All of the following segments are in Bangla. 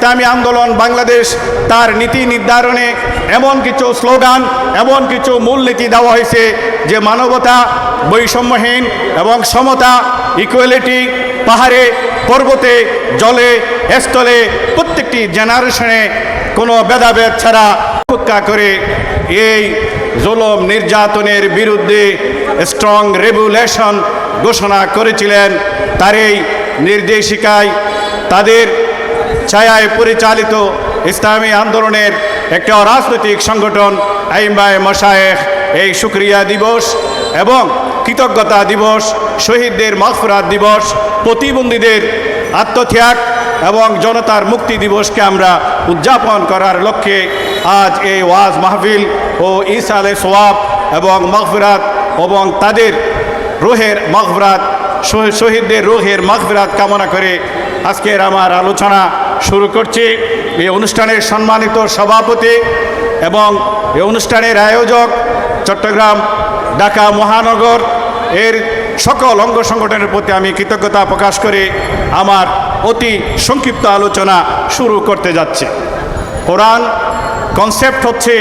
ইসলামী আন্দোলন বাংলাদেশ তার নীতি নির্ধারণে এমন কিছু স্লোগান, এমন কিছু মূলনীতি দেওয়া হয়েছে যে মানবতা বৈষম্যহীন এবং সমতা ইকুয়ালিটি পাহাড়ে, পর্বতে, জলে, স্থলে প্রত্যেকটি জেনারেশনে কোনো ভেদাভেদ ছাড়া উপেক্ষা করে এই জুলম নির্যাতনের বিরুদ্ধে স্ট্রং রেগুলেশন ঘোষণা করেছিলেন। তার এই নির্দেশিকায় তাদের ছায়ায় পরিচালিত ইসলামী আন্দোলনের একটা রাজনৈতিক সংগঠন আইম্বায় মশায়েখ, এই শুক্রিয়া দিবস এবং কৃতজ্ঞতা দিবস, শহীদদের মাগফিরাত দিবস, প্রতিবন্ধীদের আত্মত্যাগ এবং জনতার মুক্তি দিবসকে আমরা উদযাপন করার লক্ষ্যে আজ এই ওয়াজ মাহফিল ও ইসালে সোয়াব এবং মাগফিরাত এবং তাদের রোহের মাগফিরাত, শহীদদের রোহের মাগফিরাত কামনা করে আজকের আমার আলোচনা শুরু করছি এই অনুষ্ঠানের সম্মানিত সভাপতি এবং এই অনুষ্ঠানের আয়োজক চট্টগ্রাম ঢাকা মহানগর এর সকল অঙ্গ সংগঠনের প্রতি আমি কৃতজ্ঞতা প্রকাশ করে আমার অতি সংক্ষিপ্ত আলোচনা শুরু করতে যাচ্ছি। কোরআন কনসেপ্ট হচ্ছে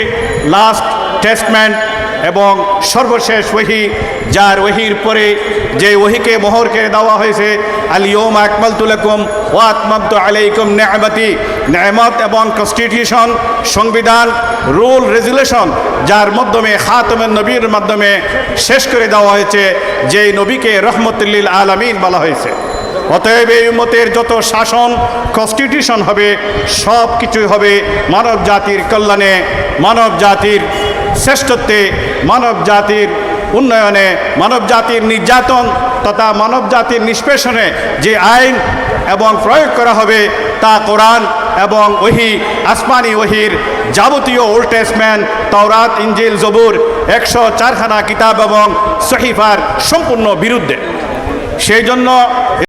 লাস্ট টেস্টমেন্ট এবং সর্বশেষ ওহি, যার ওহির পরে যে ওহিকে মোহর করে দেওয়া হয়েছে আলিয়ম আকমাল তুলকুম ও আত্মান্ত আলাইকুম নেয়ামতি, নেয়ামত এবং কনস্টিটিউশন সংবিধান রুল রেজুলেশন যার মাধ্যমে খাতমের নবীর মাধ্যমে শেষ করে দেওয়া হয়েছে, যেই নবীকে রহমতুল্লিল আলামিন বলা হয়েছে। অতএব এই উম্মতের যত শাসন কনস্টিটিউশন হবে সব কিছুই হবে মানব জাতির কল্যাণে মানব জাতির শ্রেষ্ঠত্বে মানব জাতির উন্নয়নে, মানব জাতির নির্যাতন তথা মানব জাতির নিষ্পেষণে যে আইন এবং প্রয়োগ করা হবে তা কোরআন এবং ওহি, আসমানি ওহির যাবতীয় ওল্ড টেস্টম্যান তওরাত ইঞ্জিল জবুর একশো চারখানা কিতাব এবং সহিফার সম্পূর্ণ বিরুদ্ধে। সেই জন্য